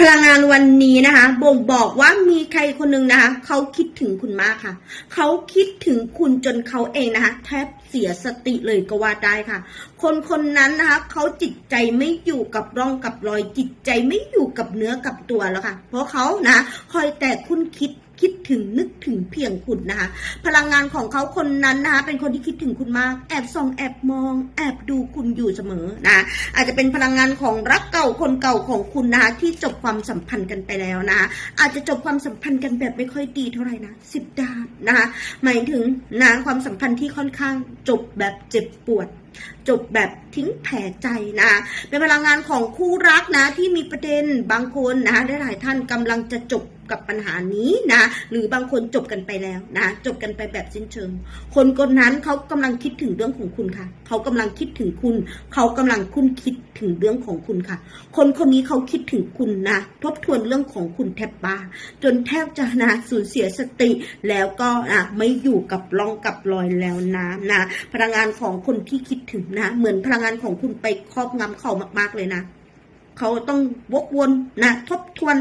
พลังงานวันนี้นะคะ บ่งบอกว่ามีใครคนหนึ่งนะคะ เขาคิดถึงคุณมากค่ะ เขาคิดถึงคุณจนเขาเองนะคะ แทบเสียสติเลยก็ว่าได้ค่ะ คนคนนั้นนะคะเขาจิตใจไม่อยู่กับร่องกับรอยจิตใจไม่อยู่กับเนื้อกับตัวแล้วค่ะ เพราะเขานะคอยแต่คุณคิด คิดถึงนึกถึงเพียงคุณนะคะ พลังงานของเขาคนนั้นนะคะ เป็นคนที่คิดถึงคุณมาก แอบส่องแอบมอง แอบดูคุณอยู่เสมอนะ อาจจะเป็นพลังงานของรักเก่าคนเก่าของคุณนะคะ ที่จบความสัมพันธ์กันไปแล้วนะ อาจจะจบความสัมพันธ์กันแบบไม่ค่อยดีเท่าไหร่นะสิบดาบนะคะ หมายถึงนะความสัมพันธ์ที่ค่อนข้างจบแบบเจ็บปวด จบแบบทิ้งแผลใจนะเป็นพลังงานของคู่รักนะที่มีประเด็นบางคนนะได้หลายท่านกำลังจะจบกับปัญหานี้นะ หรือบางคนจบกันไปแล้วนะ จบกันไปแบบสิ้นเชิง คนคนนั้นเขากำลังคิดถึงเรื่องของคุณค่ะ เขากำลังคิดถึงคุณ เขากำลังคุ้นคิดถึงเรื่องของคุณค่ะ คนคนนี้เขาคิดถึงคุณนะ ทบทวนเรื่องของคุณแทบบ้าจนแทบจะนะสูญเสียสติ แล้วก็นะไม่อยู่กับร่องกับรอยแล้วนะนะพลังงานของคนที่คิดถึงนะเหมือนพลังงานของคุณไปครอบงำเขามาก ๆเลยนะเขาต้องวกวนนะทบทวน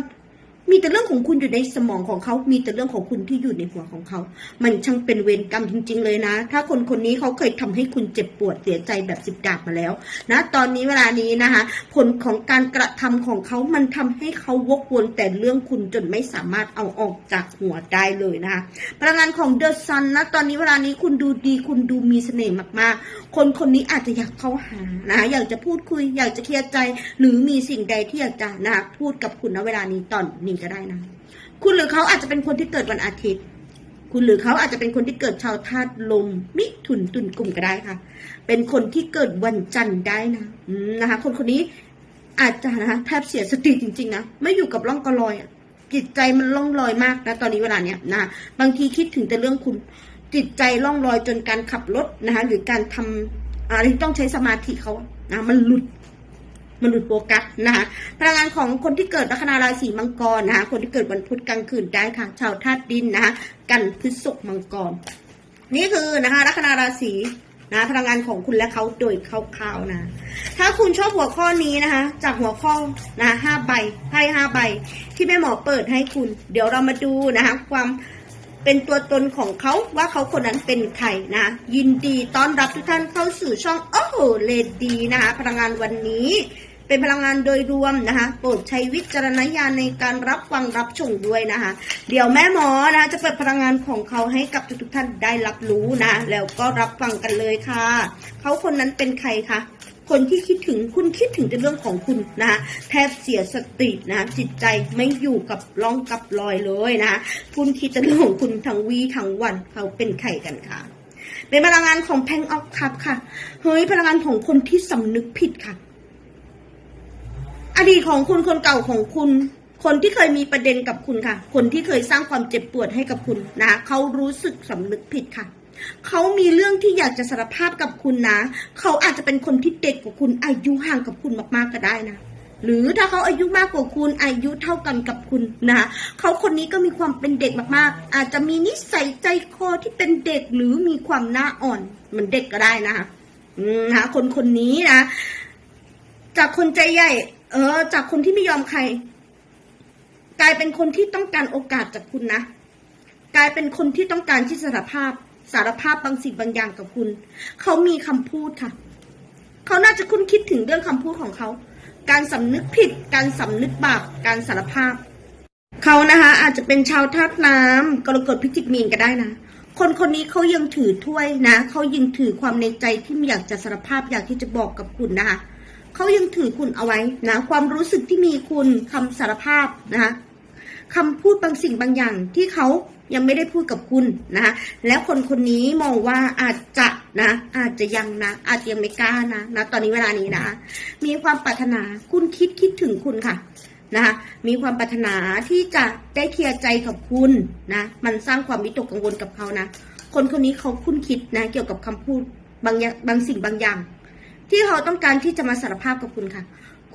มีแต่เรื่องของคุณอยู่ในสมองของเขา มีแต่เรื่องของคุณที่อยู่ในหัวของเขา มันช่างเป็นเวรกรรมจริง ๆ เลยนะ ถ้าคนคนนี้เขาเคยทำให้คุณเจ็บปวดเสียใจแบบสิบดาบมาแล้ว นะ ตอนนี้เวลานี้นะคะ ผลของการกระทำของเขา มันทำให้เขาวกวนแต่เรื่องคุณจนไม่สามารถเอาออกจากหัวได้เลยนะคะพลังงานของเดอะซันนะ ตอนนี้เวลานี้คุณดูดี คุณดูมีเสน่ห์มากๆ คนคนนี้อาจจะอยากเข้าหานะ อยากจะพูดคุย อยากจะเคลียร์ใจ หรือมีสิ่งใดที่อยากจะนะพูดกับคุณณเวลานี้ตอนนี้ก็ได้นะ คุณหรือเขาอาจจะเป็นคนที่เกิดวันอาทิตย์ คุณหรือเขาอาจจะเป็นคนที่เกิดชาวธาตุลม มิถุนตุลกลุ่มก็ได้ค่ะ เป็นคนที่เกิดวันจันทร์ได้นะนะคะ คนคนนี้อาจจะนะคะแทบเสียสติจริง ๆ นะ ไม่อยู่กับร่องกระลอยจิตใจมันล่องลอยมากนะตอนนี้เวลาเนี้ยนะบางทีคิดถึงแต่เรื่องคุณจิตใจล่องลอยจนการขับรถนะคะหรือการทำอะไรที่ต้องใช้สมาธิเขาอะนะมันหลุด มันหลุดโฟกัสนะคะพลังงานของคนที่เกิดลัคนาราศีมังกรนะคะคนที่เกิดวันพุธกลางคืนได้ค่ะชาวธาตุดินนะคะกันพฤษภมังกร นี่คือนะคะลัคนาราศีนะพลังงานของคุณและเขาโดยคร่าวๆนะ ถ้าคุณชอบหัวข้อนี้นะคะ จากหัวข้อนะห้าใบไพ่ห้าใบ ที่แม่หมอเปิดให้คุณ เดี๋ยวเรามาดูนะคะ ความเป็นตัวตนของเขาว่าเขาคนนั้นเป็นใครนะ ยินดีต้อนรับทุกท่านเข้าสู่ช่องโอ้โหเลดีนะคะ พลังงานวันนี้ เป็นพลังงานโดยรวมนะคะโปรดใช้วิจารณญาณในการรับฟังรับชมด้วยนะคะ เดี๋ยวแม่หมอนะคะจะเปิดพลังงานของเขาให้กับทุกๆท่านได้รับรู้นะ แล้วก็รับฟังกันเลยค่ะ เขาคนนั้นเป็นใครคะคนที่คิดถึงคุณคิดถึงแต่เรื่องของคุณนะคะแทบเสียสตินะจิตใจไม่อยู่กับร่องกับรอยเลยนะคุณคิดแต่เรื่องของคุณทั้งวีทั้งวันเขาเป็นใครกันคะเป็นพลังงานของแพงออกคับค่ะเฮ้ยพลังงานของคนที่สำนึกผิดค่ะ อดีตของคุณคนเก่าของคุณ คนที่เคยมีประเด็นกับคุณค่ะ คนที่เคยสร้างความเจ็บปวดให้กับคุณนะเขารู้สึกสำนึกผิดค่ะเขามีเรื่องที่อยากจะสารภาพกับคุณนะ เขาอาจจะเป็นคนที่เด็กกว่าคุณ อายุห่างกับคุณมากๆก็ได้นะ หรือถ้าเขาอายุมากกว่าคุณ อายุเท่ากันกับคุณนะเขาคนนี้ก็มีความเป็นเด็กมากๆ อาจจะมีนิสัยใจคอที่เป็นเด็กหรือมีความหน้าอ่อนเหมือนเด็กก็ได้นะคะนะคะคนคนนี้นะ จากคนใจใหญ่ เออ จากคนที่ไม่ยอมใคร กลายเป็นคนที่ต้องการโอกาสจากคุณนะ กลายเป็นคนที่ต้องการที่สารภาพ สารภาพบางสิ่งบางอย่างกับคุณ เขามีคำพูดค่ะ เขาน่าจะคุ้นคิดถึงเรื่องคำพูดของเขา การสำนึกผิด การสำนึกบาป การสารภาพ เขานะคะอาจจะเป็นชาวธาตุน้ำกรกฎพิจิกมีนก็ได้นะคนคนนี้เขายังถือถ้วยนะ เขายังถือความในใจที่อยากจะสารภาพอยากที่จะบอกกับคุณนะคะ เขายังถือคุณเอาไว้นะความรู้สึกที่มีคุณคำสารภาพนะคะคำพูดบางสิ่งบางอย่างที่เขายังไม่ได้พูดกับคุณนะคะแล้วคนคนนี้มองว่าอาจจะนะ อาจจะยังนะ อาจจะยังไม่กล้านะนะตอนนี้เวลานี้นะ มีความปรารถนาคุณคิดคิดถึงคุณค่ะนะคะมีความปรารถนาที่จะได้เคลียร์ใจกับคุณนะ มันสร้างความวิตกกังวลกับเขานะ คนคนนี้เขาคุ้นคิดนะ เกี่ยวกับคำพูดบางอย่างบางสิ่งบางอย่าง ที่เขาต้องการที่จะมาสารภาพกับคุณค่ะ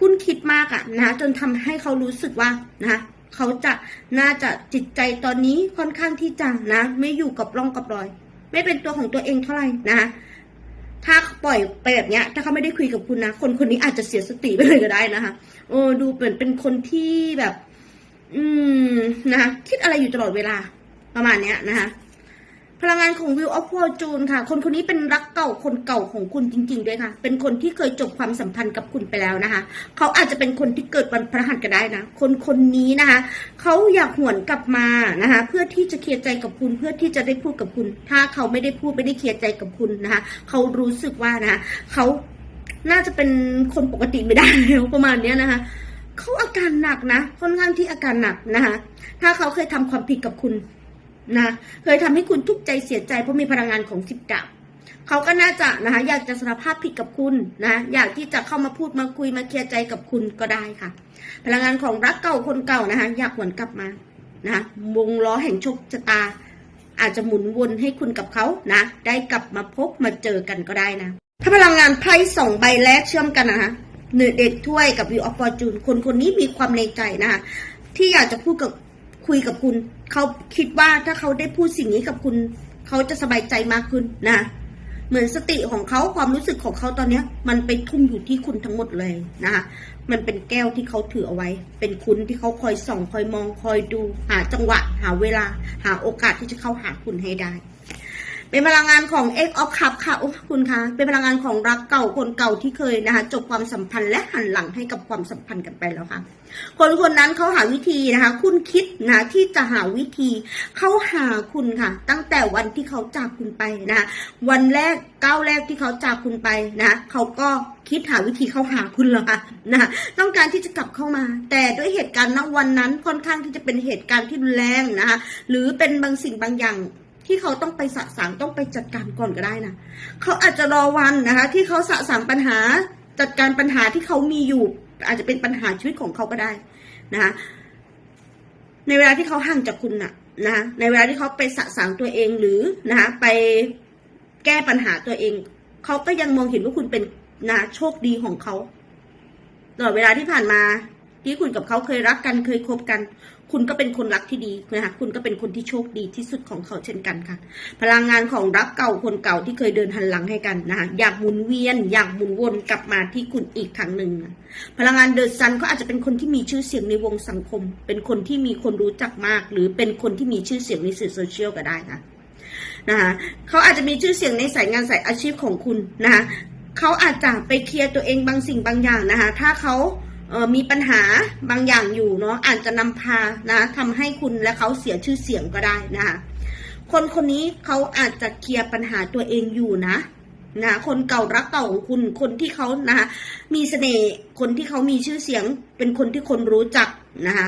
คุณคิดมากอะนะจนทำให้เขารู้สึกว่านะเขาจะน่าจะจิตใจตอนนี้ค่อนข้างที่จะนะ ไม่อยู่กับร่องกับรอย ไม่เป็นตัวของตัวเองเท่าไหร่นะถ้าปล่อยไปแบบเนี้ย ถ้าเขาไม่ได้คุยกับคุณนะ คนคนนี้อาจจะเสียสติไปเลยก็ได้นะคะโอ้ดูเหมือนเป็นคนที่แบบ อืมนะคะคิดอะไรอยู่ตลอดเวลา ประมาณเนี้ยนะคะ พลังงานของ Wheel of Fortune ค่ะ คนคนนี้เป็นรักเก่าคนเก่าของคุณจริง ๆ ด้วยค่ะ เป็นคนที่เคยจบความสัมพันธ์กับคุณไปแล้วนะคะ เขาอาจจะเป็นคนที่เกิดวันพฤหัสก็ได้นะ คนคนนี้นะคะ เขาอยากหวนกลับมานะคะ เพื่อที่จะเคลียร์ใจกับคุณ เพื่อที่จะได้พูดกับคุณ ถ้าเขาไม่ได้พูดไม่ได้เคลียร์ใจกับคุณนะคะ เขารู้สึกว่านะคะเขาน่าจะเป็นคนปกติไม่ได้แล้วประมาณนี้นะคะเขาอาการหนักนะค่อนข้างที่อาการหนักนะคะ ถ้าเขาเคยทำความผิดกับคุณ นะเคยทำให้คุณทุกข์ใจเสียใจเพราะมีพลังงานของสิบดาบเขาก็น่าจะนะคะอยากจะสารภาพผิดกับคุณนะอยากที่จะเข้ามาพูดมาคุยมาเคลียร์ใจกับคุณก็ได้ค่ะ พลังงานของรักเก่าคนเก่านะคะอยากหวนกลับมานะวงล้อแห่งโชคชะตา อาจจะหมุนวนให้คุณกับเขานะ ได้กลับมาพบมาเจอกันก็ได้นะ ถ้าพลังงานไพ่สองใบแรกเชื่อมกันนะคะหนึ่งเด็กถ้วยกับวิวออฟฟอร์จูนคนคนนี้มีความในใจนะคะที่อยากจะพูดกับคุยกับคุณ เขาคิดว่าถ้าเขาได้พูดสิ่งนี้กับคุณ เขาจะสบายใจมากขึ้นนะ เหมือนสติของเขาความรู้สึกของเขาตอนเนี้ย มันไปทุ่มอยู่ที่คุณทั้งหมดเลยนะคะมันเป็นแก้วที่เขาถือเอาไว้ เป็นคุณที่เขาคอยส่อง คอยมอง คอยดู หาจังหวะ หาเวลา หาโอกาสที่จะเข้าหาคุณให้ได้ เป็นพลังงานของ X of Cup ค่ะโอ้คุณคะเป็นพลังงานของรักเก่าคนเก่าที่เคยนะคะ จบความสัมพันธ์และหันหลังให้กับความสัมพันธ์กันไปแล้วค่ะ คนคนนั้นเขาหาวิธีนะคะ คุณคิดนะที่จะหาวิธีเขาหาคุณค่ะ ตั้งแต่วันที่เขาจากคุณไปนะคะวันแรกก้าวแรกที่เขาจากคุณไปนะเขาก็คิดหาวิธีเข้าหาคุณแล้วค่ะนะะต้องการที่จะกลับเข้ามา แต่ด้วยเหตุการณ์ณวันนั้นค่อนข้างที่จะเป็นเหตุการณ์ที่รุนแรงนะคะหรือเป็นบางสิ่งบางอย่าง ที่เขาต้องไปสะสางต้องไปจัดการก่อนก็ได้นะเขาอาจจะรอวันนะคะ ที่เขาสะสางปัญหาจัดการปัญหาที่เขามีอยู่ อาจจะเป็นปัญหาชีวิตของเขาก็ได้นะคะในเวลาที่เขาห่างจากคุณน่ะนะคะในเวลาที่เขาไปสะสางตัวเองหรือนะคะไปแก้ปัญหาตัวเอง เขาก็ยังมองเห็นว่าคุณเป็นนะโชคดีของเขาตลอดเวลาที่ผ่านมาที่คุณกับเขาเคยรักกันเคยคบกัน คุณก็เป็นคนรักที่ดีนะคะคุณก็เป็นคนที่โชคดีที่สุดของเขาเช่นกันค่ะ พลังงานของรักเก่าคนเก่าที่เคยเดินหันหลังให้กันนะคะอยากหมุนเวียน อยากหมุนวนกลับมาที่คุณอีกครั้งหนึ่งนะพลังงานเดอะซันก็อาจจะเป็นคนที่มีชื่อเสียงในวงสังคม เป็นคนที่มีคนรู้จักมาก หรือเป็นคนที่มีชื่อเสียงในสื่อโซเชียลก็ได้ค่ะนะคะเขาอาจจะมีชื่อเสียงในสายงานสายอาชีพของคุณนะคะเขาอาจจะไปเคลียร์ตัวเองบางสิ่งบางอย่างนะคะถ้าเขา มีปัญหาบางอย่างอยู่เนาะอาจจะนำพานะทำให้คุณและเขาเสียชื่อเสียงก็ได้นะคะคนคนนี้เขาอาจจะเคลียร์ปัญหาตัวเองอยู่นะนะคนเก่ารักเก่าของคุณคนที่เขานะคะมีเสน่ห์คนที่เขามีชื่อเสียง เป็นคนที่คนรู้จักนะคะ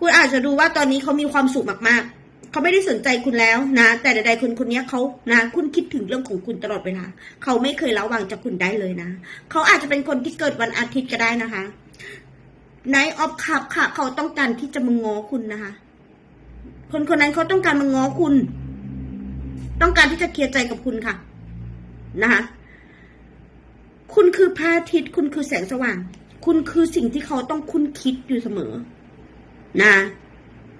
คุณอาจจะดูว่าตอนนี้เขามีความสุขมากๆ เขาไม่ได้สนใจคุณแล้วนะ แต่ใดๆคนคนนี้เขานะ คุณคิดถึงเรื่องของคุณตลอดเวลาเขาไม่เคยละวางจากคุณได้เลยนะ เขาอาจจะเป็นคนที่เกิดวันอาทิตย์ก็ได้นะคะ ไนออฟคับค่ะ เขาต้องการที่จะมาง้อคุณนะคะ คนคนนั้นเขาต้องการมาง้อคุณ ต้องการที่จะเคลียร์ใจกับคุณค่ะ นะคะคุณคือพระอาทิตย์คุณคือแสงสว่าง คุณคือสิ่งที่เขาต้องคุ้นคิดอยู่เสมอ นะ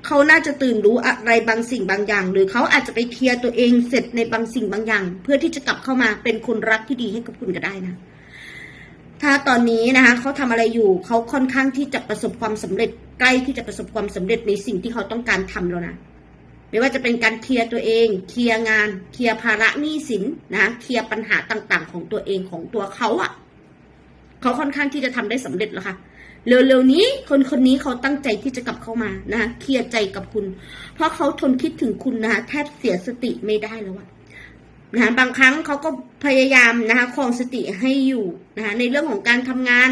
เขาน่าจะตื่นรู้อะไรบางสิ่งบางอย่าง หรือเขาอาจจะไปเคลียร์ตัวเองเสร็จในบางสิ่งบางอย่าง เพื่อที่จะกลับเข้ามาเป็นคนรักที่ดีให้กับคุณก็ได้นะ ถ้าตอนนี้นะคะเขาทำอะไรอยู่เขาค่อนข้างที่จะประสบความสำเร็จ ใกล้ที่จะประสบความสำเร็จในสิ่งที่เขาต้องการทำแล้วนะไม่ว่าจะเป็นการเคลียร์ตัวเอง เคลียร์งาน เคลียร์ภาระหนี้สินนะเคลียร์ปัญหาต่างๆ ของตัวเองของตัวเขาอะ่ะเขาค่อนข้างที่จะทำได้สำเร็จแล้วค่ะเร็วๆนี้คนคนนี้เขาตั้งใจที่จะกลับเข้ามานะคะเคลียร์ใจกับคุณ เพราะเขาทนคิดถึงคุณนะคะแทบเสียสติไม่ได้แล้วอะ นะคะบางครั้งเขาก็พยายามนะคะคองสติให้อยู่นะคะในเรื่องของการทำงาน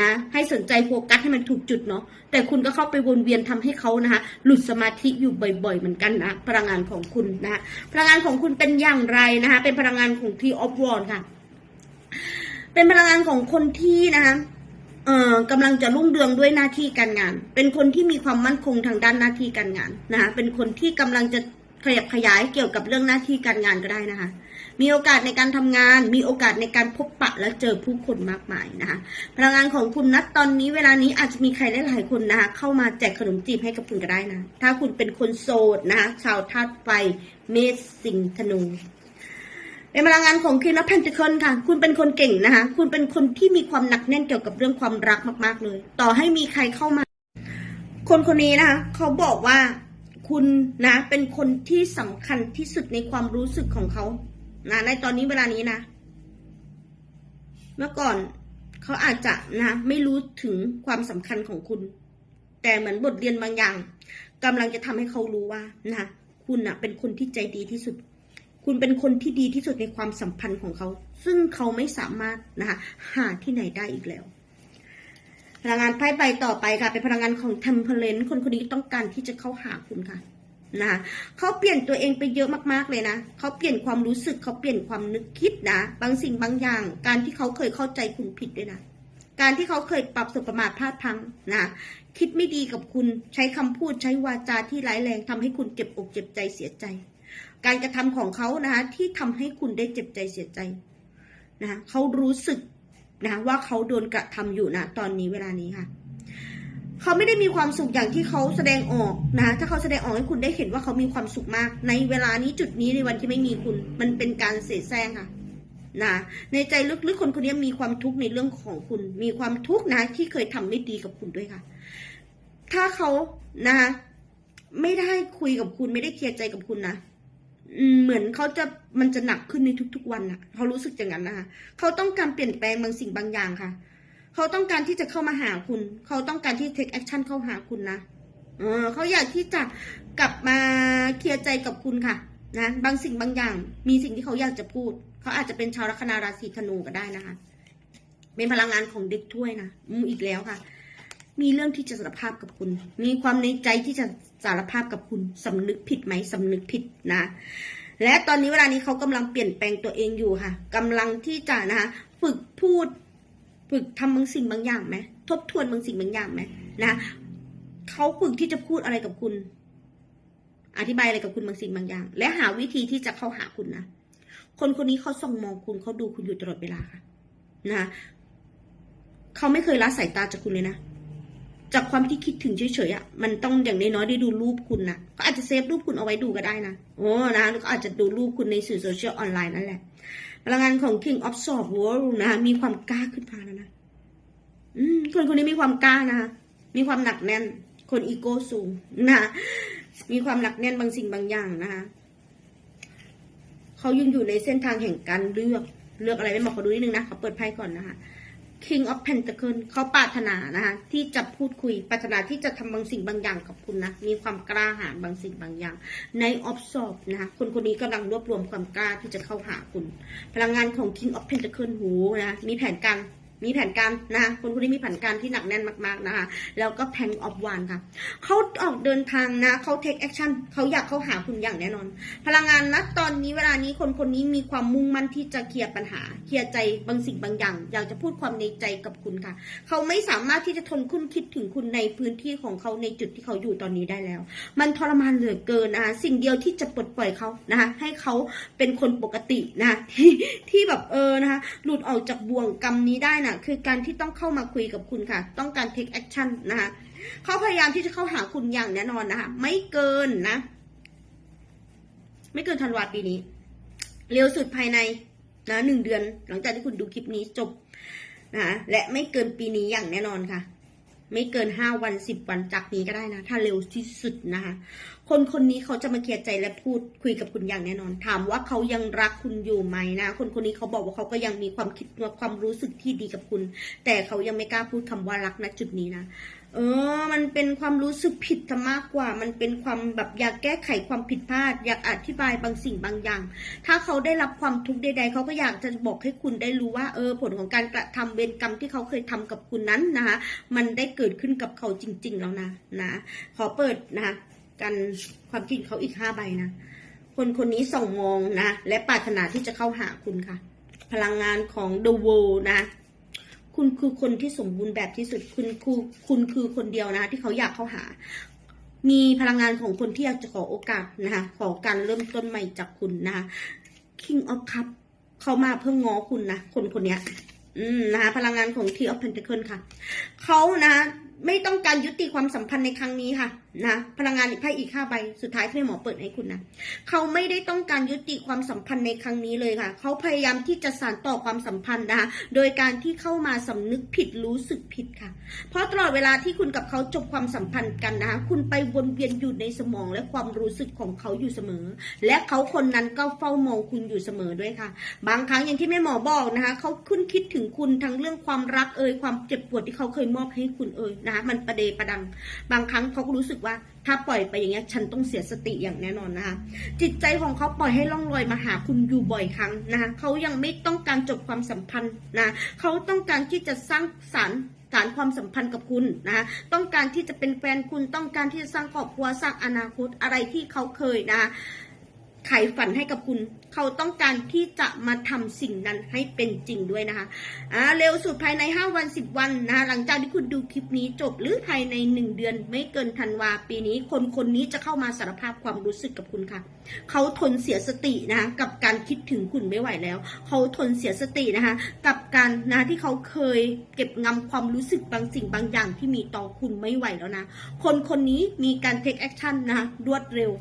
นะให้สนใจโฟกัสให้มันถูกจุดเนาะแต่คุณก็เข้าไปวนเวียนทำให้เขานะคะหลุดสมาธิอยู่บ่อยๆ เหมือนกันนะพลังงานของคุณนะคะพลังงานของคุณเป็นอย่างไรนะคะเป็นพลังงานของทีออฟวอนค่ะ เป็นพลังงานของคนที่นะคะเอ่อกำลังจะรุ่งเรืองด้วยหน้าที่การงาน เป็นคนที่มีความมั่นคงทางด้านหน้าที่การงานนะคะเป็นคนที่กำลังจะ ขยับขยายเกี่ยวกับเรื่องหน้าที่การงานก็ได้นะคะ มีโอกาสในการทำงาน มีโอกาสในการพบปะและเจอผู้คนมากมายนะคะ พลังงานของคุณนัดตอนนี้เวลานี้อาจจะมีใครหลายๆคนนะคะ เข้ามาแจกขนมจีบให้กับคุณก็ได้นะ ถ้าคุณเป็นคนโสดนะคะชาวธาตุไฟเมษสิงห์ธนูเเป็นพลังงานของคินและเพนติเคิลค่ะ คุณเป็นคนเก่งนะคะ คุณเป็นคนที่มีความหนักแน่นเกี่ยวกับเรื่องความรักมาก ๆ เลย ต่อให้มีใครเข้ามา คนคนนี้นะคะ เขาบอกว่า คุณนะ เป็นคนที่สำคัญที่สุดในความรู้สึกของเขานะในตอนนี้เวลานี้นะ เมื่อก่อนเขาอาจจะนะ ไม่รู้ถึงความสำคัญของคุณ แต่เหมือนบทเรียนบางอย่างกำลังจะทำให้เขารู้ว่านะคุณนะเป็นคนที่ใจดีที่สุด คุณเป็นคนที่ดีที่สุดในความสัมพันธ์ของเขา ซึ่งเขาไม่สามารถนะคะหาที่ไหนได้อีกแล้ว พลังงานไพ่ใบต่อไปค่ะ เป็นพลังงานของ temperance คนคนนี้ต้องการที่จะเข้าหาคุณค่ะนะคะเขาเปลี่ยนตัวเองไปเยอะมากๆเลยนะเขาเปลี่ยนความรู้สึกเขาเปลี่ยนความนึกคิดนะบางสิ่งบางอย่าง การที่เขาเคยเข้าใจคุณผิดด้วยนะการที่เขาเคยปรับสุประมาทพลาดพังนะคิดไม่ดีกับคุณใช้คำพูดใช้วาจาที่ร้ายแรงทำให้คุณเจ็บอกเจ็บใจเสียใจ การกระทำของเขานะคะที่ทำให้คุณได้เจ็บใจเสียใจนะคะเขารู้สึก นะว่าเขาโดนกระทำอยู่นะตอนนี้เวลานี้ค่ะเขาไม่ได้มีความสุขอย่างที่เขาแสดงออกนะถ้าเขาแสดงออกให้คุณได้เห็นว่าเขามีความสุขมาก ในเวลานี้จุดนี้ในวันที่ไม่มีคุณ มันเป็นการเสแสร้งค่ะนะในใจลึกๆคนคนนี้มีความทุกข์ในเรื่องของคุณ มีความทุกข์นะที่เคยทำไม่ดีกับคุณด้วยค่ะ ถ้าเขานะไม่ได้คุยกับคุณไม่ได้เคลียร์ใจกับคุณนะ เหมือนเขาจะมันจะหนักขึ้นในทุกๆวันน่ะเขารู้สึกอย่างนั้นนะคะเขาต้องการเปลี่ยนแปลงบางสิ่งบางอย่างค่ะ เขาต้องการที่จะเข้ามาหาคุณ เขาต้องการที่ take action เข้าหาคุณนะเออเขาอยากที่จะกลับมาเคลียร์ใจกับคุณค่ะนะบางสิ่งบางอย่าง มีสิ่งที่เขาอยากจะพูด เขาอาจจะเป็นชาวลัคนาราศีธนูก็ได้นะคะ เป็นพลังงานของเด็กถ้วยนะอืมอีกแล้วค่ะ มีเรื่องที่จะสารภาพกับคุณ มีความในใจที่จะสารภาพกับคุณสำนึกผิดไหมสำนึกผิดนะ และตอนนี้เวลานี้เขากำลังเปลี่ยนแปลงตัวเองอยู่ค่ะกำลังที่จะนะคะฝึกพูด ฝึกทำบางสิ่งบางอย่างไหมทบทวนบางสิ่งบางอย่างไหมนะเขาฝึกที่จะพูดอะไรกับคุณ อธิบายอะไรกับคุณบางสิ่งบางอย่าง และหาวิธีที่จะเข้าหาคุณนะคนคนนี้เขาส่องมองคุณเขาดูคุณอยู่ตลอดเวลาค่ะนะเขาไม่เคยละสายตาจากคุณเลยนะ จากความที่คิดถึงเฉยๆอะมันต้องอย่างน้อยๆได้ดูรูปคุณนะก็อาจจะเซฟรูปคุณเอาไว้ดูก็ได้นะโอ้นะแล้วก็อาจจะดูรูปคุณในสื่อโซเชียลออนไลน์นั่นแหละพลังงานของ King of Swords World นะมีความกล้าขึ้นมาแล้วนะอืมคนคนนี้มีความกล้านะมีความหนักแน่น คนอีโก้สูงนะมีความหนักแน่นบางสิ่งบางอย่างนะคะเขายังอยู่ในเส้นทางแห่งการเลือกเลือกอะไรไม่บอกเขาดูนิดนึงนะเขาเปิดไพ่ก่อนนะคะ King of Pentacle เขาปรารถนานะคะที่จะพูดคุยปรารถนาที่จะทำบางสิ่งบางอย่างกับคุณนะมีความกล้าหาญบางสิ่งบางอย่าง ในออฟสอบนะคะคนคนนี้กำลังรวบรวมความกล้าที่จะเข้าหาคุณ พลังงานของ King of Pentacle หูนะมีแผนการ มีแผนการนะคะคนคนนี้มีแผนการที่หนักแน่นมากๆนะคะ แล้วก็ Pen of One ค่ะ เขาออกเดินทางนะเขา take action เขาอยากเข้าหาคุณอย่างแน่นอน พลังงานนะตอนนี้เวลานี้คนคนนี้มีความมุ่งมั่นที่จะเคลียร์ปัญหา เคลียร์ใจบางสิ่งบางอย่าง อยากจะพูดความในใจกับคุณค่ะ เขาไม่สามารถที่จะทนคุณคิดถึงคุณในพื้นที่ของเขาในจุดที่เขาอยู่ตอนนี้ได้แล้ว มันทรมานเหลือเกินนะคะสิ่งเดียวที่จะปลดปล่อยเขานะคะให้เขาเป็นคนปกตินะที่ที่แบบเออนะคะหลุดออกจากบ่วงกรรมนี้ได้นะคือการที่ต้องเข้ามาคุยกับคุณค่ะ ต้องการ take action นะคะเขาพยายามที่จะเข้าหาคุณอย่างแน่นอนนะคะ ไม่เกินนะ ไม่เกินธันวาปีนี้ เร็วสุดภายในนะหนึ่งเดือน หลังจากที่คุณดูคลิปนี้จบนะะและไม่เกินปีนี้อย่างแน่นอนค่ะ ไม่เกินห้าวันสิบวันจากนี้ก็ได้นะ ถ้าเร็วที่สุดนะคะ คนคนนี้เขาจะมาเคลียร์ใจและพูดคุยกับคุณอย่างแน่นอน ถามว่าเขายังรักคุณอยู่ไหมนะ คนคนนี้เขาบอกว่าเขาก็ยังมีความคิดความรู้สึกที่ดีกับคุณ แต่เขายังไม่กล้าพูดคำว่ารักณจุดนี้นะ เออ มันเป็นความรู้สึกผิดมากกว่า มันเป็นความแบบอยากแก้ไขความผิดพลาด อยากอธิบายบางสิ่งบางอย่าง ถ้าเขาได้รับความทุกข์ใด ๆ เขาก็อยากจะบอกให้คุณได้รู้ว่าเออผลของการกระทำเวรกรรมที่เขาเคยทำกับคุณนั้นนะคะมันได้เกิดขึ้นกับเขาจริง ๆ แล้วนะนะขอเปิดนะคะกันความคิดเขาอีกห้าใบนะคนคนนี้ส่องมองนะ และปรารถนาที่จะเข้าหาคุณค่ะ พลังงานของ The World นะ คุณคือคนที่สมบูรณ์แบบที่สุด คุณคือคุณคือคนเดียวนะที่เขาอยากเข้าหา มีพลังงานของคนที่อยากจะขอโอกาสนะคะ ขอการเริ่มต้นใหม่จากคุณนะคะ King of Cup เขามาเพื่อง้อคุณนะ คนคนนี้อืมนะคะ พลังงานของ Tea of Pentacle ค่ะ เขานะ ไม่ต้องการยุติความสัมพันธ์ในครั้งนี้ค่ะ นะ พลังงานไพ่อีกห้าใบ สุดท้ายที่แม่หมอเปิดให้คุณนะเขาไม่ได้ต้องการยุติความสัมพันธ์ในครั้งนี้เลยค่ะ เขาพยายามที่จะสานต่อความสัมพันธ์นะคะโดยการที่เข้ามาสำนึกผิดรู้สึกผิดค่ะ เพราะตลอดเวลาที่คุณกับเขาจบความสัมพันธ์กันนะคะคุณไปวนเวียนอยู่ในสมองและความรู้สึกของเขาอยู่เสมอ และเขาคนนั้นก็เฝ้ามองคุณอยู่เสมอด้วยค่ะ บางครั้งอย่างที่แม่หมอบอกนะคะเขาคุ้นคิดถึงคุณทั้งเรื่องความรักเอ่ยความเจ็บปวดที่เขาเคยมอบให้คุณเอ่ยนะคะมันประเดประดัง บางครั้งเขาก็รู้สึกว่า ถ้าปล่อยไปอย่างเงี้ยฉันต้องเสียสติอย่างแน่นอนนะคะ จิตใจของเขาปล่อยให้ล่องลอยมาหาคุณอยู่บ่อยครั้งนะคะเขายังไม่ต้องการจบความสัมพันธ์นะเขาต้องการที่จะสร้างสารสารความสัมพันธ์กับคุณนะคะต้องการที่จะเป็นแฟนคุณต้องการที่จะสร้างครอบครัวสร้างอนาคตอะไรที่เขาเคยนะคะ ไขฝันให้กับคุณ เขาต้องการที่จะมาทำสิ่งนั้นให้เป็นจริงด้วยนะคะอ่าเร็วสุดภายใน 5 วัน 10 วันนะคะหลังจากที่คุณดูคลิปนี้จบหรือภายใน 1 เดือนไม่เกินธันวาปีนี้ คนคนนี้จะเข้ามาสารภาพความรู้สึกกับคุณค่ะ เขาทนเสียสตินะคะกับการคิดถึงคุณไม่ไหวแล้ว เขาทนเสียสตินะคะกับการนะที่เขาเคยเก็บงำความรู้สึกบางสิ่งบางอย่างที่มีต่อคุณไม่ไหวแล้วนะ คนคนนี้มีการ take action นะคะรวดเร็ว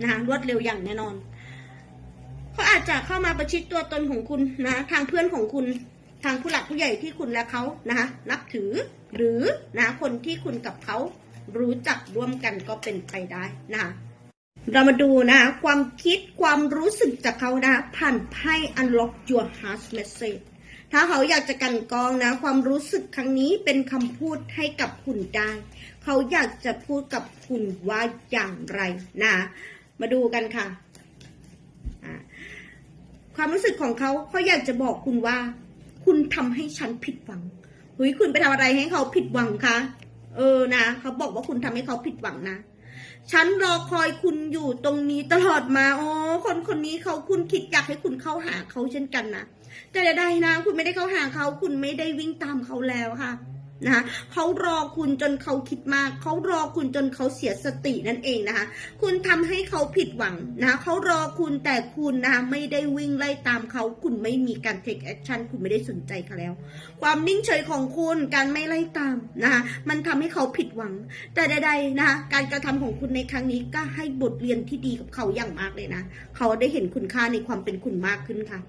นะคะรวดเร็วอย่างแน่นอนเขาอาจจะเข้ามาประชิดตัวตนของคุณนะทางเพื่อนของคุณทางผู้หลักผู้ใหญ่ที่คุณและเขานะคะนับถือหรือนะคนที่คุณกับเขารู้จักร่วมกันก็เป็นไปได้นะคะเรามาดูนะคะความคิดความรู้สึกจากเขานะผ่านไพ่ unlock your heart message ถ้าเขาอยากจะกันกองนะ ความรู้สึกครั้งนี้เป็นคำพูดให้กับคุณได้ เขาอยากจะพูดกับคุณว่าอย่างไรนะ มาดูกันค่ะ ความรู้สึกของเขาเขาอยากจะบอกคุณว่า คุณทำให้ฉันผิดหวังหุยคุณไปทำอะไรให้เขาผิดหวังคะเออนะเขาบอกว่าคุณทำให้เขาผิดหวังนะ ฉันรอคอยคุณอยู่ตรงนี้ตลอดมาโอ้คนคนนี้เขาคุณคิดอยากให้คุณเข้าหาเขาเช่นกันนะแต่ใดๆนะ คุณไม่ได้เข้าหาเขา คุณไม่ได้วิ่งตามเขาแล้วค่ะ นะคะเขารอคุณจนเขาคิดมาก เขารอคุณจนเขาเสียสตินั่นเองนะคะ คุณทำให้เขาผิดหวังนะะเขารอคุณแต่คุณนะคะไม่ได้วิ่งไล่ตามเขาคุณไม่มีการ take action คุณไม่ได้สนใจเขาแล้ว ความนิ่งเฉยของคุณการไม่ไล่ตามนะคะมันทำให้เขาผิดหวัง แต่ใดๆนะคะการกระทำของคุณในครั้งนี้ก็ให้บทเรียนที่ดีกับเขาอย่างมากเลยนะ เขาได้เห็นคุณค่าในความเป็นคุณมากขึ้นค่ะ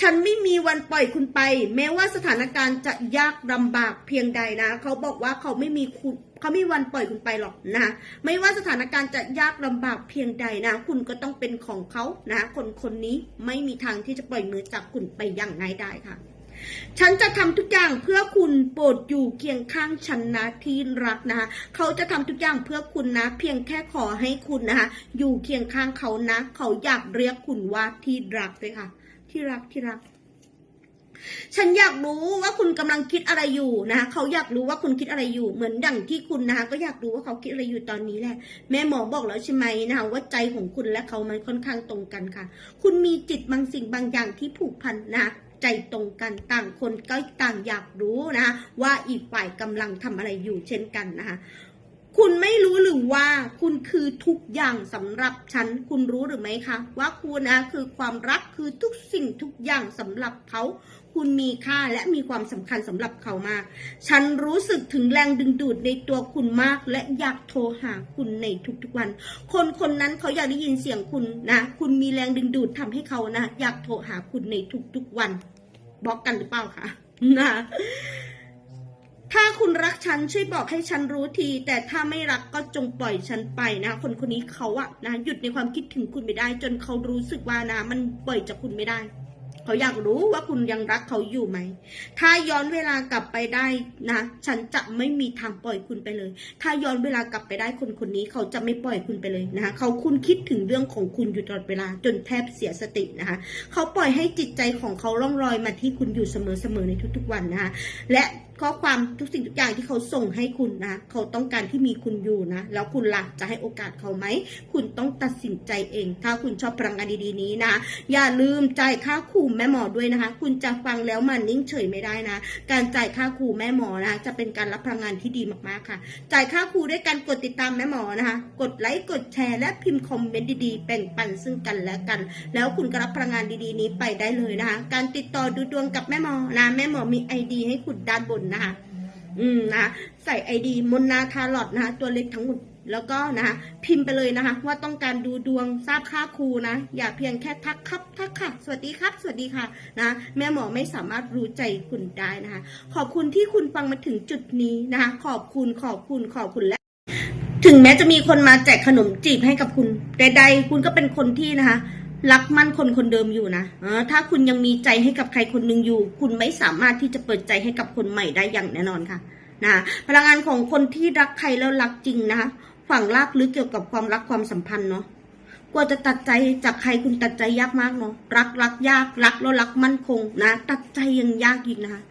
ฉันไม่มีวันปล่อยคุณไป แม้ว่าสถานการณ์จะยากลำบากเพียงใดนะเขาบอกว่าเขาไม่มีคุณเขาไม่มีวันปล่อยคุณไปหรอกนะไม่ว่าสถานการณ์จะยากลำบากเพียงใดนะ คุณก็ต้องเป็นของเขานะคนคนนี้ไม่มีทางที่จะปล่อยมือจากคุณไปอย่างง่ายได้ค่ะฉันจะทำทุกอย่างเพื่อคุณโปรดอยู่เคียงข้างฉันนะที่รักนะเขาจะทำทุกอย่างเพื่อคุณนะ เพียงแค่ขอให้คุณนะคะอยู่เคียงข้างเขานะ เขาอยากเรียกคุณว่าที่รักเลยค่ะ ที่รักที่รัก ฉันอยากรู้ว่าคุณกำลังคิดอะไรอยู่นะเขาอยากรู้ว่าคุณคิดอะไรอยู่ เหมือนดั่งที่คุณนะคะก็อยากรู้ว่าเขาคิดอะไรอยู่ตอนนี้แหละ แม่หมอบอกแล้วใช่ไหมนะคะว่าใจของคุณและเขามันค่อนข้างตรงกันค่ะ คุณมีจิตบางสิ่งบางอย่างที่ผูกพันนะใจตรงกันต่างคนก็ต่างอยากรู้นะคะว่าอีกฝ่ายกำลังทำอะไรอยู่เช่นกันนะคะ คุณไม่รู้หรือว่าคุณคือทุกอย่างสำหรับฉัน คุณรู้หรือไหมคะ ว่าคุณนะคือความรักคือทุกสิ่งทุกอย่างสำหรับเขา คุณมีค่าและมีความสำคัญสำหรับเขามาก ฉันรู้สึกถึงแรงดึงดูดในตัวคุณมาก และอยากโทรหาคุณในทุกๆวัน คนคนนั้นเขาอยากได้ยินเสียงคุณนะ คุณมีแรงดึงดูดทำให้เขานะ อยากโทรหาคุณในทุกๆวันบล็อกกันหรือเปล่าคะนะ ถ้าคุณรักฉันช่วยบอกให้ฉันรู้ที แต่ถ้าไม่รักก็จงปล่อยฉันไปนะ คนคนนี้เขาอะนะหยุดในความคิดถึงคุณไม่ได้ จนเขารู้สึกว่านะ มันปล่อยจากคุณไม่ได้ เขาอยากรู้ว่าคุณยังรักเขาอยู่ไหม ถ้าย้อนเวลากลับไปได้นะ ฉันจะไม่มีทางปล่อยคุณไปเลย ถ้าย้อนเวลากลับไปได้คนคนนี้เขาจะไม่ปล่อยคุณไปเลยนะคะเขาคุณคิดถึงเรื่องของคุณอยู่ตลอดเวลา จนแทบเสียสตินะคะ เขาปล่อยให้จิตใจของเขาล่องลอยมาที่คุณอยู่เสมอๆในทุกๆวันนะคะและ ข้อความทุกสิ่งทุกอย่างที่เขาส่งให้คุณนะ เขาต้องการที่มีคุณอยู่นะ แล้วคุณล่ะจะให้โอกาสเขาไหม คุณต้องตัดสินใจเอง ถ้าคุณชอบพลังงานดีๆนี้นะ อย่าลืมจ่ายค่าครูแม่หมอด้วยนะคะ คุณจะฟังแล้วมันนิ่งเฉยไม่ได้นะ การจ่ายค่าครูแม่หมอนะ จะเป็นการรับพลังงานที่ดีมากๆค่ะ จ่ายค่าครูด้วยการกดติดตามแม่หมอนะคะ กดไลค์ กดแชร์และพิมพ์คอมเมนต์ดีๆ แบ่งปันซึ่งกันและกัน แล้วคุณก็รับพลังงานดีๆนี้ไปได้เลยนะคะ การติดต่อดูดวงกับแม่หมอนะ แม่หมอมีไอดีให้คุณด้านบนนะคะอืมนะใส่ไอดีมนนาทาลอดนะคะตัวเล็กทั้งหมดแล้วก็นะคะพิมพ์ไปเลยนะคะ ว่าต้องการดูดวงทราบค่าครูนะ อย่าเพียงแค่ทักครับทักค่ะ สวัสดีครับ สวัสดีค่ะนะแม่หมอไม่สามารถรู้ใจคุณได้นะคะ ขอบคุณที่คุณฟังมาถึงจุดนี้นะคะ ขอบคุณขอบคุณขอบคุณและถึงแม้จะมีคนมาแจกขนมจีบให้กับคุณใดๆคุณก็เป็นคนที่นะคะ รักมั่นคนคนเดิมอยู่นะเออถ้าคุณยังมีใจให้กับใครคนหนึ่งอยู่ คุณไม่สามารถที่จะเปิดใจให้กับคนใหม่ได้อย่างแน่นอนค่ะนะพลังงานของคนที่รักใครแล้วรักจริงนะคะฝังลากลึกเกี่ยวกับความรักความสัมพันธ์เนาะ กว่าจะตัดใจจากใครคุณตัดใจยากมากเนาะรักรักยากรักแล้วรักมั่นคงนะตัดใจยังยากอีกนะคะ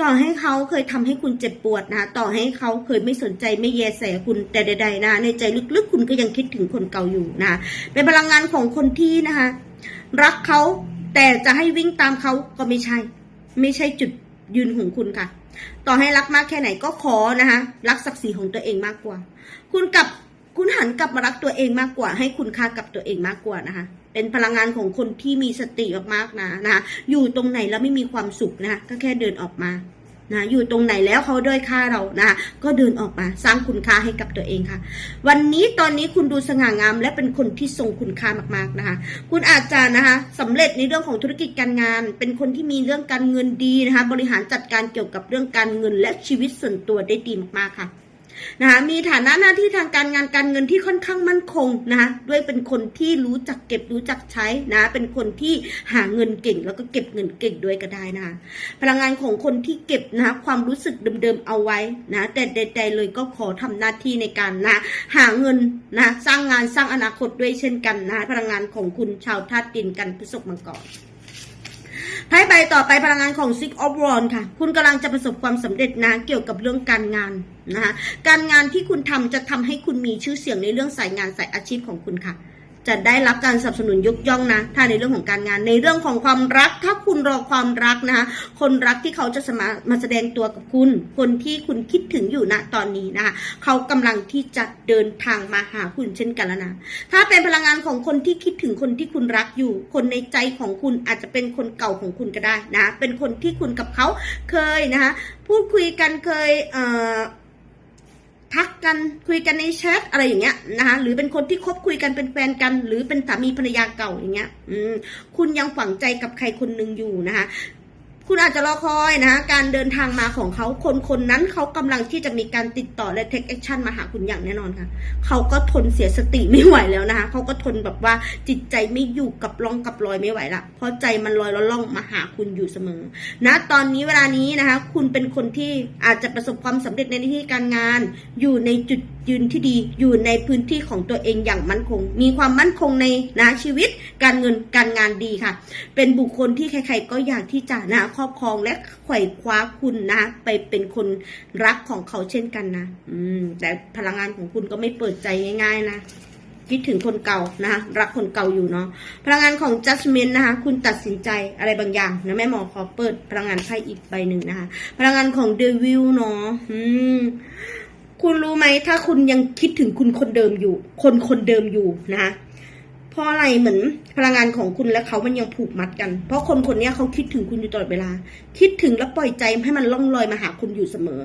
ต่อให้เขาเคยทำให้คุณเจ็บปวดนะต่อให้เขาเคยไม่สนใจไม่แยแสคุณแต่ใดๆนะในใจลึกๆ คุณก็ยังคิดถึงคนเก่าอยู่นะเป็นพลังงานของคนที่นะคะรักเขาแต่จะให้วิ่งตามเขาก็ไม่ใช่ ไม่ใช่จุดยืนของคุณค่ะ ต่อให้รักมากแค่ไหนก็ขอนะคะรักศักดิ์ศรีของตัวเองมากกว่า คุณกับ คุณหันกลับมารักตัวเองมากกว่า ให้คุณค่ากับตัวเองมากกว่านะคะ เป็นพลังงานของคนที่มีสติมากๆนะนะอยู่ตรงไหนแล้วไม่มีความสุขนะคะก็แค่เดินออกมานะอยู่ตรงไหนแล้วเขาด้อยค่าเรานะก็เดินออกมาสร้างคุณค่าให้กับตัวเองค่ะ วันนี้ตอนนี้คุณดูสง่างาม และเป็นคนที่ทรงคุณค่ามากๆนะคะ คุณอาจจะนะคะสำเร็จในเรื่องของธุรกิจการงาน เป็นคนที่มีเรื่องการเงินดีนะคะ บริหารจัดการเกี่ยวกับเรื่องการเงินและชีวิตส่วนตัวได้ดีมากๆค่ะ นะคะมีฐานะหน้าที่ทางการงานการเงินที่ค่อนข้างมั่นคงนะคะด้วยเป็นคนที่รู้จักเก็บรู้จักใช้นะ เป็นคนที่หาเงินเก่ง แล้วก็เก็บเงินเก่งด้วยก็ได้นะคะพลังงานของคนที่เก็บนะคะความรู้สึกเดิมๆเอาไว้นะแต่ใดๆเลยก็ขอทำหน้าที่ในการนะ หาเงินนะสร้างงานสร้างอนาคตด้วยเช่นกันนะพลังงานของคุณชาวธาตุดินกันพฤษภมังกร ไพ่ใบต่อไปพลังงานของ Six of Wands ค่ะ คุณกำลังจะประสบความสำเร็จนะเกี่ยวกับเรื่องการงานนะคะการงานที่คุณทำจะทำให้คุณมีชื่อเสียงในเรื่องสายงานสายอาชีพของคุณค่ะ จะได้รับการสนับสนุนยกย่องนะ ถ้าในเรื่องของการงานในเรื่องของความรัก ถ้าคุณรอความรักนะคะ คนรักที่เขาจะมามาแสดงตัวกับคุณ คนที่คุณคิดถึงอยู่ณตอนนี้นะคะเขากำลังที่จะเดินทางมาหาคุณเช่นกันแล้วนะ ถ้าเป็นพลังงานของคนที่คิดถึงคนที่คุณรักอยู่ คนในใจของคุณอาจจะเป็นคนเก่าของคุณก็ได้นะ เป็นคนที่คุณกับเขาเคยนะคะ พูดคุยกันเคยเอ่อ ทักกันคุยกันในแชทอะไรอย่างเงี้ยนะคะหรือเป็นคนที่คบคุยกันเป็นแฟนกัน หรือเป็นสามีภรรยาเก่าอย่างเงี้ยอืมคุณยังฝังใจกับใครคนหนึ่งอยู่นะคะ คุณอาจจะรอคอยนะคะการเดินทางมาของเขาคนคนนั้นเขากำลังที่จะมีการติดต่อและ take action มาหาคุณอย่างแน่นอนค่ะ เขาก็ทนเสียสติไม่ไหวแล้วนะคะ เขาก็ทนแบบว่าจิตใจไม่อยู่กับร่องกับรอยไม่ไหวละ เพราะใจมันลอยแล้วล่องมาหาคุณอยู่เสมอ นะ ตอนนี้เวลานี้นะคะ คุณเป็นคนที่อาจจะประสบความสำเร็จในหน้าที่การงาน อยู่ในจุดยืนที่ดี อยู่ในพื้นที่ของตัวเองอย่างมั่นคง มีความมั่นคงในนะชีวิต การเงินการงานดีค่ะ เป็นบุคคลที่ใครๆก็อยากที่จะนะครอบครองและไขว่คว้าคุณนะ ไปเป็นคนรักของเขาเช่นกันนะ อืม แต่พลังงานของคุณก็ไม่เปิดใจง่าย ๆ นะคิดถึงคนเก่านะคะรักคนเก่าอยู่เนาะพลังงานของ judgment นะคะ คุณตัดสินใจอะไรบางอย่างนะแม่หมอขอเปิดพลังงานไพ่อีกใบหนึ่งนะคะ พลังงานของ devil เนาะอืมคุณรู้ไหมถ้าคุณยังคิดถึงคุณคนเดิมอยู่ คนคนเดิมอยู่นะคะ เพราะอะไรเหมือนพลังงานของคุณและเขามันยังผูกมัดกัน เพราะคนคนนี้เขาคิดถึงคุณอยู่ตลอดเวลา คิดถึงแล้วปล่อยใจให้มันล่องลอยมาหาคุณอยู่เสมอ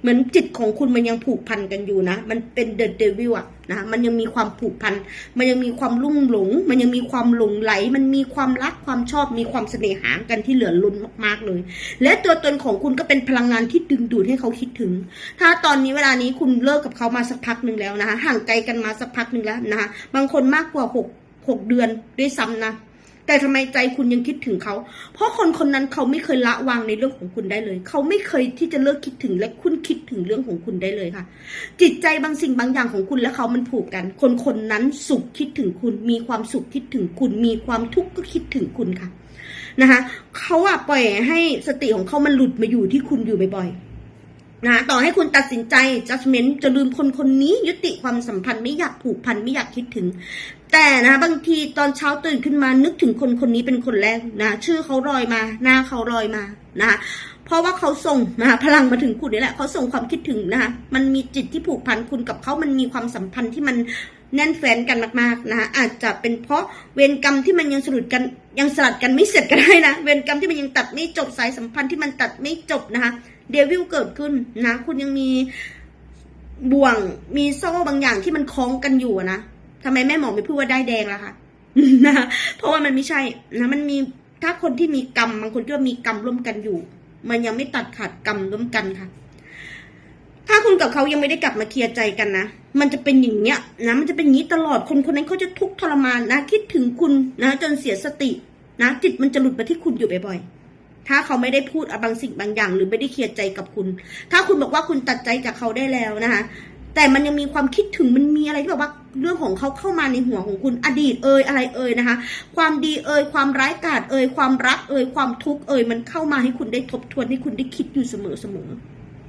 เหมือนจิตของคุณมันยังผูกพันกันอยู่นะ มันเป็นเดอะเดวิลอะนะมันยังมีความผูกพัน มันยังมีความลุ่มหลง มันยังมีความหลงไหล มันมีความรักความชอบมีความเสน่หากันที่เหลือล้นมากๆเลย และตัวตนของคุณก็เป็นพลังงานที่ดึงดูดให้เขาคิดถึง ถ้าตอนนี้เวลานี้คุณเลิกกับเขามาสักพักหนึ่งแล้วนะคะห่างไกลกันมาสักพักหนึ่งแล้วนะคะบางคนมากกว่าหก หกเดือนด้วยซ้ำนะ แต่ทำไมใจคุณยังคิดถึงเขา เพราะคนคนนั้นเขาไม่เคยละวางในเรื่องของคุณได้เลย เขาไม่เคยที่จะเลิกคิดถึงและคุณคิดถึงเรื่องของคุณได้เลยค่ะ จิตใจบางสิ่งบางอย่างของคุณและเขามันผูกกัน คนคนนั้นสุขคิดถึงคุณ มีความสุขคิดถึงคุณ มีความทุกข์ก็คิดถึงคุณค่ะนะคะเขาอะปล่อยให้สติของเขามันหลุดมาอยู่ที่คุณอยู่บ่อยๆนะต่อให้คุณตัดสินใจ judgment จะลืมคนคนนี้ยุติความสัมพันธ์ไม่อยากผูกพันไม่อยากคิดถึง แต่นะบางทีตอนเช้าตื่นขึ้นมานึกถึงคนคนนี้เป็นคนแรกนะชื่อเขาลอยมา หน้าเขาลอยมานะเพราะว่าเขาส่งนะพลังมาถึงคุณนี่แหละเขาส่งความคิดถึงนะคะมันมีจิตที่ผูกพันคุณกับเขามันมีความสัมพันธ์ที่มันแน่นแฟนกันมากๆนะอาจจะเป็นเพราะเวรกรรมที่มันยังสลุดกันยังสลัดกันไม่เสร็จก็ได้นะเวรกรรมที่มันยังตัดไม่จบสายสัมพันธ์ที่มันตัดไม่จบนะคะเดวิลเกิดขึ้นนะคุณยังมีบ่วงมีโซ่บางอย่างที่มันคล้องกันอยู่นะ ทำไมแม่หมอไม่พูดว่าได้แดงล่ะคะนะเพราะว่ามันไม่ใช่นะมันมีถ้าคนที่มีกรรมบางคนที่ว่ามีกรรมร่วมกันอยู่ มันยังไม่ตัดขาดกรรมร่วมกันค่ะ ถ้าคุณกับเขายังไม่ได้กลับมาเคลียร์ใจกันนะมันจะเป็นอย่างเนี้ยนะมันจะเป็นอย่างนี้ตลอดคนคนนั้นเขาจะทุกข์ทรมานนะคิดถึงคุณนะจนเสียสตินะจิตมันจะหลุดไปที่คุณอยู่บ่อยๆ ถ้าเขาไม่ได้พูดบางสิ่งบางอย่าง หรือไม่ได้เคลียร์ใจกับคุณ ถ้าคุณบอกว่าคุณตัดใจจากเขาได้แล้วนะคะแต่มันยังมีความคิดถึงมันมีอะไรที่แบบว่า เรื่องของเขาเข้ามาในหัวของคุณอดีตเอ่ยอะไรเอ่ยนะคะ ความดีเอ่ยความร้ายกาจเอ่ยความรักเอ่ยความทุกข์เอ่ยมันเข้ามาให้คุณได้ทบทวนให้คุณได้คิดอยู่เสมอเสมอ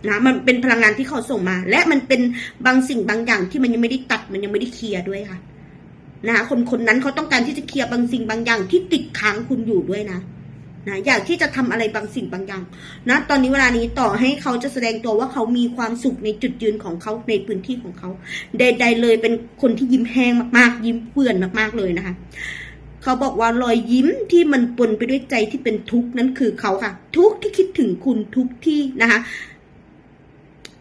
นะมันเป็นพลังงานที่เขาส่งมา และมันเป็นบางสิ่งบางอย่างที่มันยังไม่ได้ตัดมันยังไม่ได้เคลียร์ด้วยค่ะ นะคะคนคนนั้นเขาต้องการที่จะเคลียร์บางสิ่งบางอย่างที่ติดค้างคุณอยู่ด้วยนะ นะอยากที่จะทำอะไรบางสิ่งบางอย่างนะตอนนี้เวลานี้ต่อให้เขาจะแสดงตัวว่าเขามีความสุขในจุดยืนของเขาในพื้นที่ของเขาใดๆเลยเป็นคนที่ยิ้มแห้งมากๆ ยิ้มเปื่อนมากๆเลยนะคะเขาบอกว่ารอยยิ้มที่มันปนไปด้วยใจที่เป็นทุกข์นั้นคือเขาค่ะ ทุกข์ที่คิดถึงคุณทุกที่นะคะ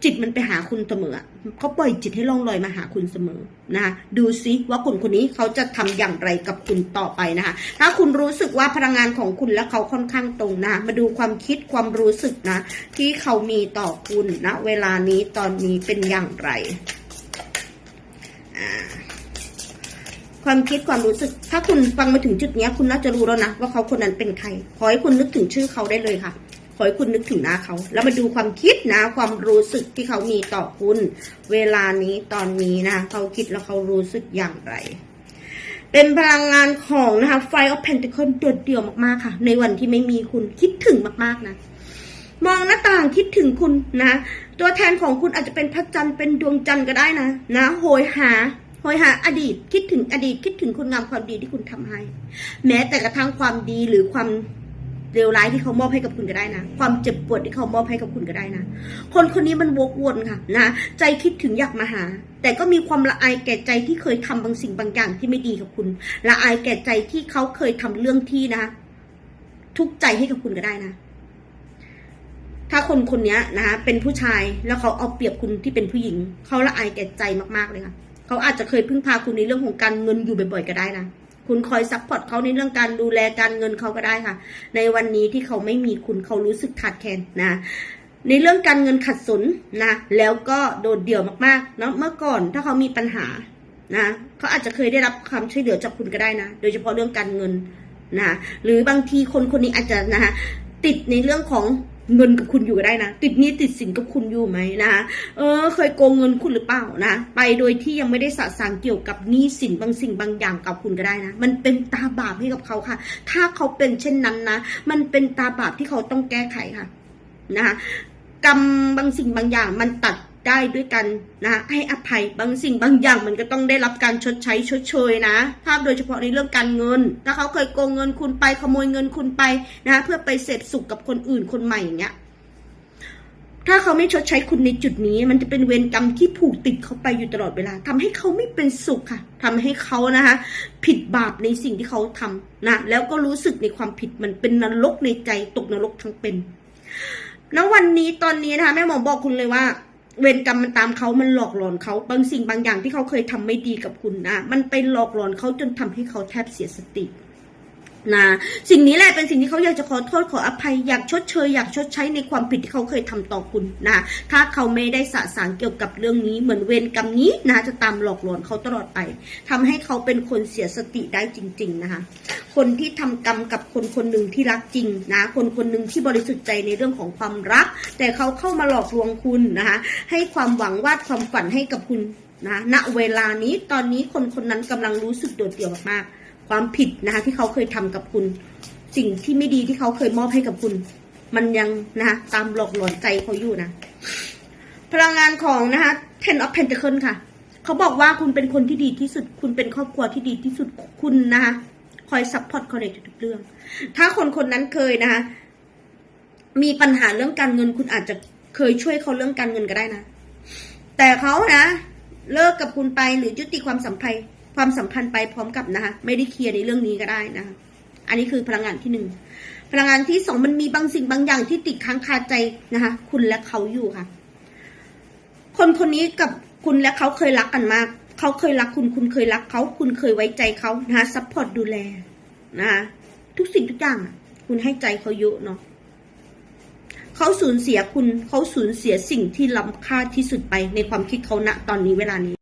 จิตมันไปหาคุณเสมอ เขาปล่อยจิตให้ล่องลอยมาหาคุณเสมอนะคะดูซิว่าคนคนนี้เขาจะทำอย่างไรกับคุณต่อไปนะคะ ถ้าคุณรู้สึกว่าพลังงานของคุณและเขาค่อนข้างตรงนะ มาดูความคิดความรู้สึกนะ ที่เขามีต่อคุณนะเวลานี้ตอนนี้เป็นอย่างไรความคิดความรู้สึก ถ้าคุณฟังมาถึงจุดนี้คุณน่าจะรู้แล้วนะว่าเขาคนนั้นเป็นใคร ขอให้คุณนึกถึงชื่อเขาได้เลยค่ะ ขอให้คุณนึกถึงหน้าเขา แล้วมาดูความคิดนะ ความรู้สึกที่เขามีต่อคุณ เวลานี้ตอนนี้นะเขาคิดแล้วเขารู้สึกอย่างไร เป็นพลังงานของนะคะไฟออฟเพนติเคิลโดดเดี่ยวมากๆค่ะ ในวันที่ไม่มีคุณคิดถึงมากๆนะมองหน้าต่างคิดถึงคุณนะ ตัวแทนของคุณอาจจะเป็นพระจันทร์เป็นดวงจันทร์ก็ได้นะ นะโหยหาโหยหาอดีตคิดถึงอดีตคิดถึงคุณงามความดีที่คุณทำให้ แม้แต่กระทั่งความดีหรือความ เลวร้ายที่เขามอบให้กับคุณก็ได้นะ ความเจ็บปวดที่เขามอบให้กับคุณก็ได้นะ คนคนนี้มันวกวนค่ะนะ ใจคิดถึงอยากมาหา แต่ก็มีความละอายแก่ใจที่เคยทำบางสิ่งบางอย่างที่ไม่ดีกับคุณ ละอายแก่ใจที่เขาเคยทำเรื่องที่นะ ทุกใจให้กับคุณก็ได้นะ ถ้าคนคนนี้นะคะเป็นผู้ชายแล้วเขาเอาเปรียบคุณที่เป็นผู้หญิง เขาละอายแก่ใจมากๆเลยค่ะเขาอาจจะเคยพึ่งพาคุณในเรื่องของการเงินอยู่บ่อยๆก็ได้นะ คุณคอยซัพพอร์ตเขาในเรื่องการดูแลการเงินเขาก็ได้ค่ะ ในวันนี้ที่เขาไม่มีคุณเขารู้สึกขาดแคลนนะในเรื่องการเงินขัดสนนะแล้วก็โดดเดี่ยวมากๆเนาะเมื่อก่อนถ้าเขามีปัญหานะเขาอาจจะเคยได้รับความช่วยเหลือจากคุณก็ได้นะ โดยเฉพาะเรื่องการเงินนะหรือบางทีคนคนนี้อาจจะนะคะติดในเรื่องของ เงินกับคุณอยู่ก็ได้นะ ติดนี้ติดสินกับคุณอยู่ไหมนะคะเออ เคยโกงเงินคุณหรือเปล่านะ ไปโดยที่ยังไม่ได้สะสางเกี่ยวกับหนี้สินบางสิ่งบางอย่างกับคุณก็ได้นะ มันเป็นตาบาปให้กับเขาค่ะ ถ้าเขาเป็นเช่นนั้นนะ มันเป็นตาบาปที่เขาต้องแก้ไขค่ะนะคะกรรมบางสิ่งบางอย่างมันตัด ได้ด้วยกันนะให้อภัยบางสิ่งบางอย่างมันก็ต้องได้รับการชดใช้ชดเชยนะถ้าโดยเฉพาะในเรื่องการเงิน ถ้าเขาเคยโกงเงินคุณไปขโมยเงินคุณไปนะเพื่อไปเสพสุขกับคนอื่นคนใหม่อย่างเงี้ยถ้าเขาไม่ชดใช้คุณในจุดนี้ มันจะเป็นเวรกรรมที่ผูกติดเขาไปอยู่ตลอดเวลาทำให้เขาไม่เป็นสุขค่ะทำให้เขานะคะ ผิดบาปในสิ่งที่เขาทำนะแล้วก็รู้สึกในความผิดมันเป็นนรกในใจตกนรกทั้งเป็นณวันนี้ตอนนี้นะคะแม่หมอบอกคุณเลยว่า เวรกรรมมันตามเขามันหลอกหลอนเขาบางสิ่งบางอย่างที่เขาเคยทำไม่ดีกับคุณนะ มันไปหลอกหลอนเขาจนทำให้เขาแทบเสียสติ นะสิ่งนี้แหละเป็นสิ่งที่เขาอยากจะขอโทษขออภัยอยากชดเชยอยากชดใช้ในความผิดที่เขาเคยทำต่อคุณนะถ้าเขาไม่ได้สะสางเกี่ยวกับเรื่องนี้เหมือนเวรกรรมนี้นะจะตามหลอกหลอนเขาตลอดไปทำให้เขาเป็นคนเสียสติได้จริง ๆ นะคะ คนที่ทำกรรมกับคนคนหนึ่งที่รักจริงนะคนคนหนึ่งที่บริสุทธิ์ใจในเรื่องของความรัก แต่เขาเข้ามาหลอกลวงคุณนะคะให้ความหวังวาดความฝันให้กับคุณนะณเวลานี้ตอนนี้คนคนนั้นกำลังรู้สึกโดดเดี่ยวมากๆ ความผิดนะคะ ที่เขาเคยทำกับคุณ สิ่งที่ไม่ดีที่เขาเคยมอบให้กับคุณ มันยังนะคะตามหลอกหลอนใจเขาอยู่นะพลังงานของนะคะ Ten of Pentacles ค่ะ เขาบอกว่าคุณเป็นคนที่ดีที่สุด คุณเป็นครอบครัวที่ดีที่สุดคุณนะคะคอยซัพพอร์ตเขาในทุกๆเรื่อง ถ้าคนคนนั้นเคยนะคะ มีปัญหาเรื่องการเงิน คุณอาจจะเคยช่วยเขาเรื่องการเงินก็ได้นะ แต่เขานะ เลิกกับคุณไปหรือยุติความสัมพันธ์ ความสัมพันธ์ไปพร้อมกับนะคะไม่ได้เคลียร์ในเรื่องนี้ก็ได้นะคะอันนี้คือพลังงานที่หนึ่งพลังงานที่สองมันมีบางสิ่งบางอย่างที่ติดค้างคาใจนะคะ คุณและเขาอยู่ค่ะ คนคนนี้กับคุณและเขาเคยรักกันมาก เขาเคยรักคุณ คุณเคยรักเขา คุณเคยไว้ใจเขานะคะซัพพอร์ตดูแลนะคะทุกสิ่งทุกอย่างคุณให้ใจเขาเยอะเนาะเขาสูญเสียคุณ เขาสูญเสียสิ่งที่ล้ำค่าที่สุดไปในความคิดเขาณตอนนี้เวลานี้